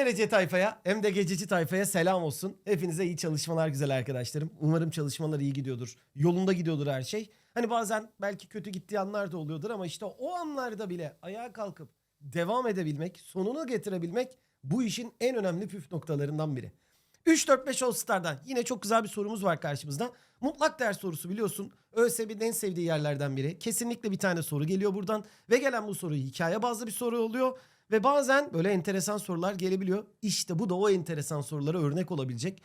derece tayfaya hem de gececi tayfaya selam olsun. Hepinize iyi çalışmalar güzel arkadaşlarım. Umarım çalışmalar iyi gidiyordur. Yolunda gidiyordur her şey. Hani bazen belki kötü gittiği anlar da oluyordur ama işte o anlarda bile ayağa kalkıp devam edebilmek, sonunu getirebilmek bu işin en önemli püf noktalarından biri. 3-4-5 All Star'dan yine çok güzel bir sorumuz var karşımızda. Mutlak ders sorusu biliyorsun. ÖSB'nin en sevdiği yerlerden biri. Kesinlikle bir tane soru geliyor buradan. Ve gelen bu soru hikaye bazlı bir soru oluyor. Ve bazen böyle enteresan sorular gelebiliyor. İşte bu da o enteresan sorulara örnek olabilecek.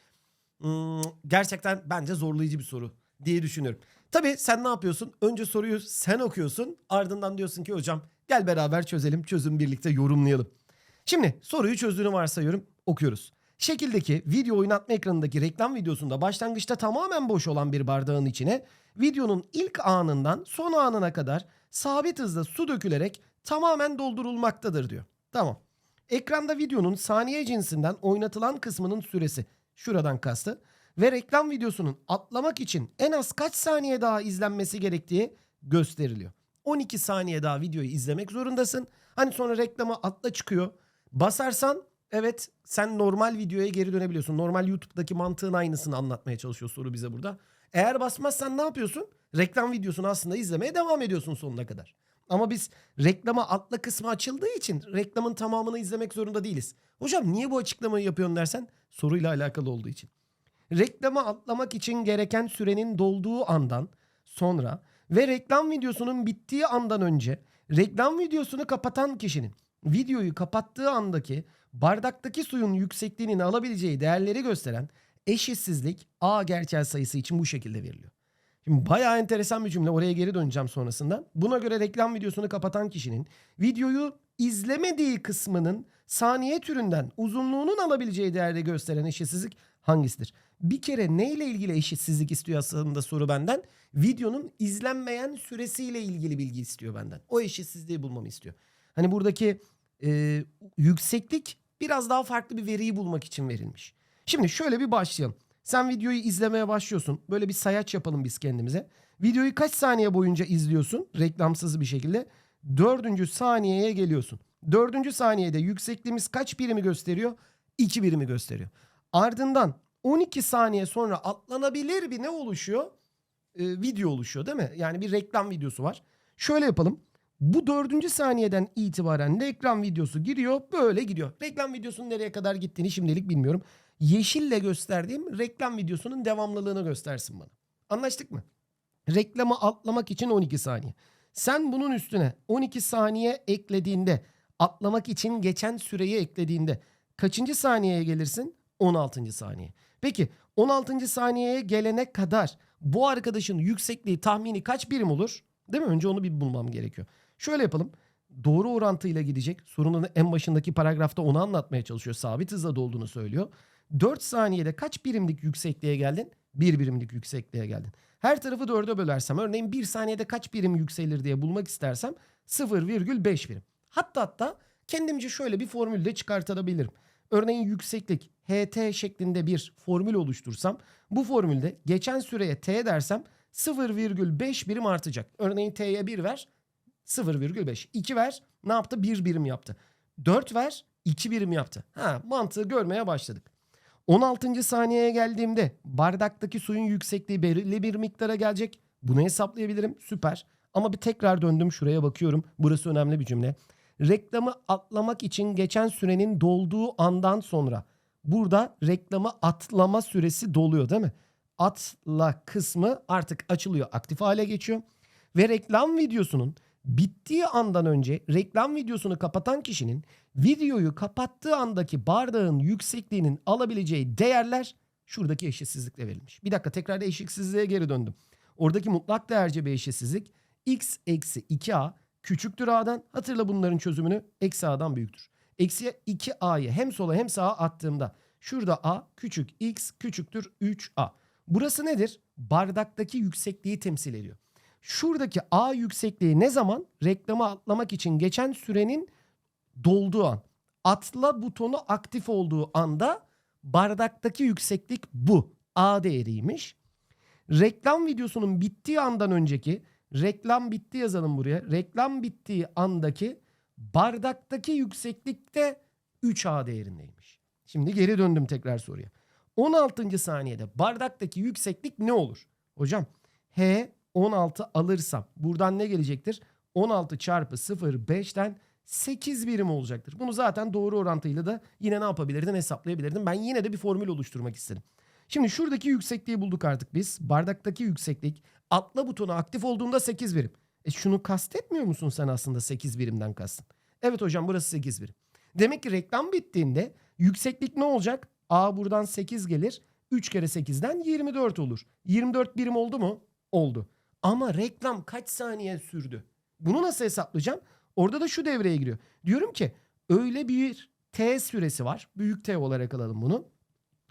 Hmm, gerçekten bence zorlayıcı bir soru diye düşünüyorum. Tabii sen ne yapıyorsun? Önce soruyu sen okuyorsun. Ardından diyorsun ki hocam gel beraber çözelim. Çözüm birlikte yorumlayalım. Şimdi soruyu çözdüğünü varsayıyorum. Okuyoruz. Şekildeki video oynatma ekranındaki reklam videosunda başlangıçta tamamen boş olan bir bardağın içine videonun ilk anından son anına kadar sabit hızda su dökülerek tamamen doldurulmaktadır diyor. Tamam. Ekranda videonun saniye cinsinden oynatılan kısmının süresi şuradan kastı ve reklam videosunun atlamak için en az kaç saniye daha izlenmesi gerektiği gösteriliyor. 12 saniye daha videoyu izlemek zorundasın. Hani sonra reklama atla çıkıyor. Basarsan evet sen normal videoya geri dönebiliyorsun. Normal YouTube'daki mantığın aynısını anlatmaya çalışıyor soru bize burada. Eğer basmazsan ne yapıyorsun? Reklam videosunu aslında izlemeye devam ediyorsun sonuna kadar. Ama biz reklama atla kısmı açıldığı için reklamın tamamını izlemek zorunda değiliz. Hocam niye bu açıklamayı yapıyorsun dersen soruyla alakalı olduğu için. Reklama atlamak için gereken sürenin dolduğu andan sonra ve reklam videosunun bittiği andan önce reklam videosunu kapatan kişinin videoyu kapattığı andaki bardaktaki suyun yüksekliğini alabileceği değerleri gösteren eşitsizlik A gerçel sayısı için bu şekilde veriliyor. Şimdi bayağı enteresan bir cümle. Oraya geri döneceğim sonrasında. Buna göre reklam videosunu kapatan kişinin videoyu izlemediği kısmının saniye türünden uzunluğunun alabileceği değerde gösteren eşitsizlik hangisidir? Bir kere neyle ilgili eşitsizlik istiyor aslında soru benden? Videonun izlenmeyen süresiyle ilgili bilgi istiyor benden. O eşitsizliği bulmamı istiyor. Hani buradaki e, yükseklik biraz daha farklı bir veriyi bulmak için verilmiş. Şimdi şöyle bir başlayalım. Sen videoyu izlemeye başlıyorsun. Böyle bir sayaç yapalım biz kendimize. Videoyu kaç saniye boyunca izliyorsun? Reklamsız bir şekilde. Dördüncü saniyeye geliyorsun. Dördüncü saniyede yüksekliğimiz kaç birimi gösteriyor? 2 birimi gösteriyor. Ardından 12 saniye sonra atlanabilir bir ne oluşuyor? Ee, video oluşuyor değil mi? Yani bir reklam videosu var. Şöyle yapalım. Bu dördüncü saniyeden itibaren reklam videosu giriyor böyle gidiyor. Reklam videosunun nereye kadar gittiğini şimdilik bilmiyorum. Yeşille gösterdiğim reklam videosunun devamlılığını göstersin bana. Anlaştık mı? Reklamı atlamak için 12 saniye. Sen bunun üstüne 12 saniye eklediğinde atlamak için geçen süreyi eklediğinde kaçıncı saniyeye gelirsin? 16. saniye. Peki 16. saniyeye gelene kadar bu arkadaşın yüksekliği tahmini kaç birim olur? Değil mi? Önce onu bir bulmam gerekiyor. Şöyle yapalım. Doğru orantıyla gidecek. Sorunun en başındaki paragrafta onu anlatmaya çalışıyor. Sabit hızla dolduğunu söylüyor. 4 saniyede kaç birimlik yüksekliğe geldin? 1 birimlik yüksekliğe geldin. Her tarafı 4'e bölersem örneğin 1 saniyede kaç birim yükselir diye bulmak istersem 0,5 birim. Hatta hatta kendimce şöyle bir formül de çıkartabilirim. Örneğin yükseklik HT şeklinde bir formül oluştursam bu formülde geçen süreye T dersem 0,5 birim artacak. Örneğin T'ye 1 ver 0,5. 2 ver ne yaptı? 1 birim yaptı. 4 ver 2 birim yaptı. Ha mantığı görmeye başladık. 16. saniyeye geldiğimde bardaktaki suyun yüksekliği belirli bir miktara gelecek. Bunu hesaplayabilirim. Süper. Ama bir tekrar döndüm şuraya bakıyorum. Burası önemli bir cümle. Reklamı atlamak için geçen sürenin dolduğu andan sonra burada reklamı atlama süresi doluyor değil mi? Atla kısmı artık açılıyor, aktif hale geçiyor. Ve reklam videosunun bittiği andan önce reklam videosunu kapatan kişinin videoyu kapattığı andaki bardağın yüksekliğinin alabileceği değerler şuradaki eşitsizlikle verilmiş. Bir dakika tekrar da eşitsizliğe geri döndüm. Oradaki mutlak değerce bir eşitsizlik x eksi 2a küçüktür a'dan. Hatırla bunların çözümünü eksi a'dan büyüktür. Eksi 2a'yı hem sola hem sağa attığımda şurada a küçük x küçüktür 3a. Burası nedir? Bardaktaki yüksekliği temsil ediyor. Şuradaki A yüksekliği ne zaman? Reklama atlamak için geçen sürenin dolduğu an. Atla butonu aktif olduğu anda bardaktaki yükseklik bu. A değeriymiş. Reklam videosunun bittiği andan önceki reklam bitti yazalım buraya. Reklam bittiği andaki bardaktaki yükseklikte 3A değerindeymiş. Şimdi geri döndüm tekrar soruya. 16. saniyede bardaktaki yükseklik ne olur? Hocam H 16 alırsam buradan ne gelecektir? 16 çarpı 0 5'ten 8 birim olacaktır. Bunu zaten doğru orantıyla da yine ne yapabilirdin hesaplayabilirdin. Ben yine de bir formül oluşturmak istedim. Şimdi şuradaki yüksekliği bulduk artık biz. Bardaktaki yükseklik atla butonu aktif olduğunda 8 birim. E şunu kastetmiyor musun sen aslında 8 birimden kastın? Evet hocam burası 8 birim. Demek ki reklam bittiğinde yükseklik ne olacak? A buradan 8 gelir. 3 kere 8'den 24 olur. 24 birim oldu mu? Oldu. Ama reklam kaç saniye sürdü? Bunu nasıl hesaplayacağım? Orada da şu devreye giriyor. Diyorum ki öyle bir T süresi var. Büyük T olarak alalım bunu.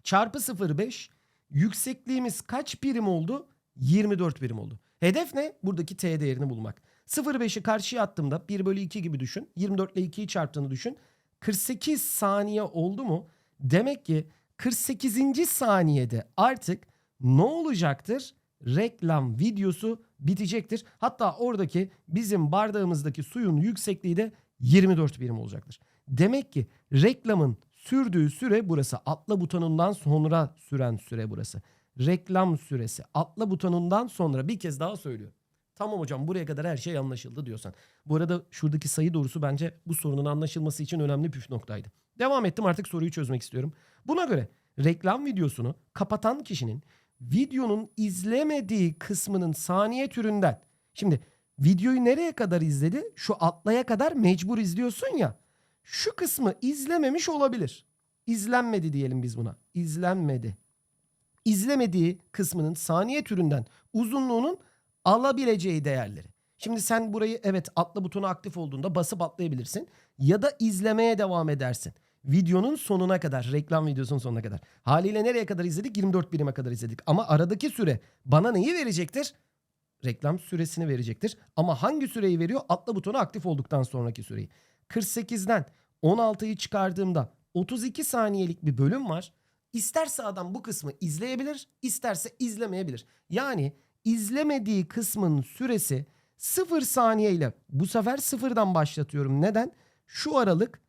Çarpı 0,5 yüksekliğimiz kaç birim oldu? 24 birim oldu. Hedef ne? Buradaki T değerini bulmak. 0,5'i karşıya attığımda 1 bölü 2 gibi düşün. 24 ile 2'yi çarptığını düşün. 48 saniye oldu mu? Demek ki 48. saniyede artık ne olacaktır? Reklam videosu bitecektir. Hatta oradaki bizim bardağımızdaki suyun yüksekliği de 24 birim olacaktır. Demek ki reklamın sürdüğü süre burası. Atla butonundan sonra süren süre burası. Reklam süresi. Atla butonundan sonra bir kez daha söylüyorum. Tamam hocam buraya kadar her şey anlaşıldı diyorsan. Bu arada şuradaki sayı doğrusu bence bu sorunun anlaşılması için önemli püf noktaydı. Devam ettim artık soruyu çözmek istiyorum. Buna göre reklam videosunu kapatan kişinin videonun izlemediği kısmının saniye türünden. Şimdi videoyu nereye kadar izledi? Şu atlaya kadar mecbur izliyorsun ya. Şu kısmı izlememiş olabilir. İzlenmedi diyelim biz buna. İzlenmedi. İzlemediği kısmının saniye türünden uzunluğunun alabileceği değerleri. Şimdi sen burayı evet atla butonu aktif olduğunda basıp atlayabilirsin ya da izlemeye devam edersin. Videonun sonuna kadar, reklam videosunun sonuna kadar. Haliyle nereye kadar izledik? 24 birime kadar izledik. Ama aradaki süre bana neyi verecektir? Reklam süresini verecektir. Ama hangi süreyi veriyor? Atla butonu aktif olduktan sonraki süreyi. 48'den 16'yı çıkardığımda 32 saniyelik bir bölüm var. İsterse adam bu kısmı izleyebilir, isterse izlemeyebilir. Yani izlemediği kısmın süresi 0 saniye ile bu sefer sıfırdan başlatıyorum. Neden? Şu aralık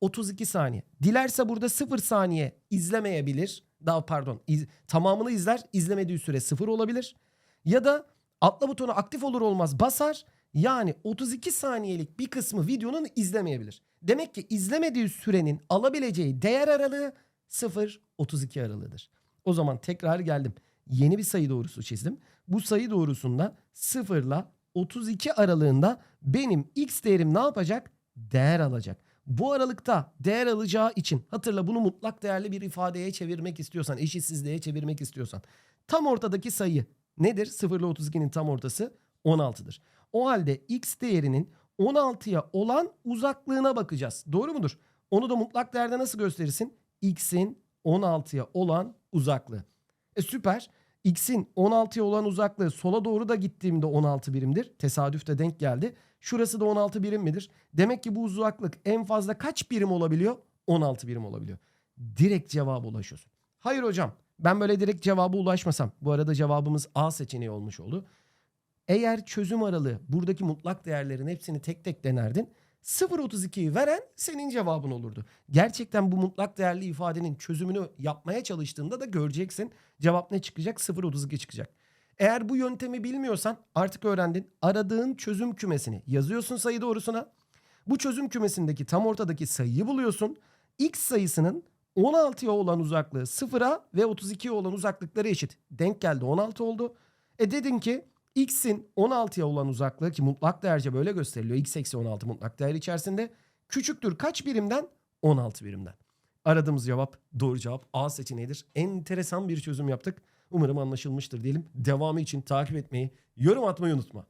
32 saniye. Dilerse burada 0 saniye izlemeyebilir. Daha pardon iz- tamamını izler izlemediği süre 0 olabilir. Ya da atla butonu aktif olur olmaz basar. Yani 32 saniyelik bir kısmı videonun izlemeyebilir. Demek ki izlemediği sürenin alabileceği değer aralığı 0-32 aralığıdır. O zaman tekrar geldim. Yeni bir sayı doğrusu çizdim. Bu sayı doğrusunda 0 ile 32 aralığında benim x değerim ne yapacak? Değer alacak. Bu aralıkta değer alacağı için hatırla bunu mutlak değerli bir ifadeye çevirmek istiyorsan, eşitsizliğe çevirmek istiyorsan tam ortadaki sayı nedir? 0 ile 32'nin tam ortası 16'dır. O halde x değerinin 16'ya olan uzaklığına bakacağız. Doğru mudur? Onu da mutlak değerde nasıl gösterirsin? x'in 16'ya olan uzaklığı. E süper. X'in 16'ya olan uzaklığı sola doğru da gittiğimde 16 birimdir. Tesadüf de denk geldi. Şurası da 16 birim midir? Demek ki bu uzaklık en fazla kaç birim olabiliyor? 16 birim olabiliyor. Direkt cevaba ulaşıyorsun. Hayır hocam ben böyle direkt cevaba ulaşmasam. Bu arada cevabımız A seçeneği olmuş oldu. Eğer çözüm aralığı buradaki mutlak değerlerin hepsini tek tek denerdin. 0.32'yi veren senin cevabın olurdu. Gerçekten bu mutlak değerli ifadenin çözümünü yapmaya çalıştığında da göreceksin. Cevap ne çıkacak? 0.32 çıkacak. Eğer bu yöntemi bilmiyorsan artık öğrendin. Aradığın çözüm kümesini yazıyorsun sayı doğrusuna. Bu çözüm kümesindeki tam ortadaki sayıyı buluyorsun. X sayısının 16'ya olan uzaklığı 0'a ve 32'ye olan uzaklıkları eşit. Denk geldi 16 oldu. E dedin ki x'in 16'ya olan uzaklığı ki mutlak değerce böyle gösteriliyor. x eksi 16 mutlak değer içerisinde küçüktür kaç birimden? 16 birimden. Aradığımız cevap doğru cevap A seçeneğidir. Enteresan bir çözüm yaptık. Umarım anlaşılmıştır diyelim. Devamı için takip etmeyi, yorum atmayı unutma.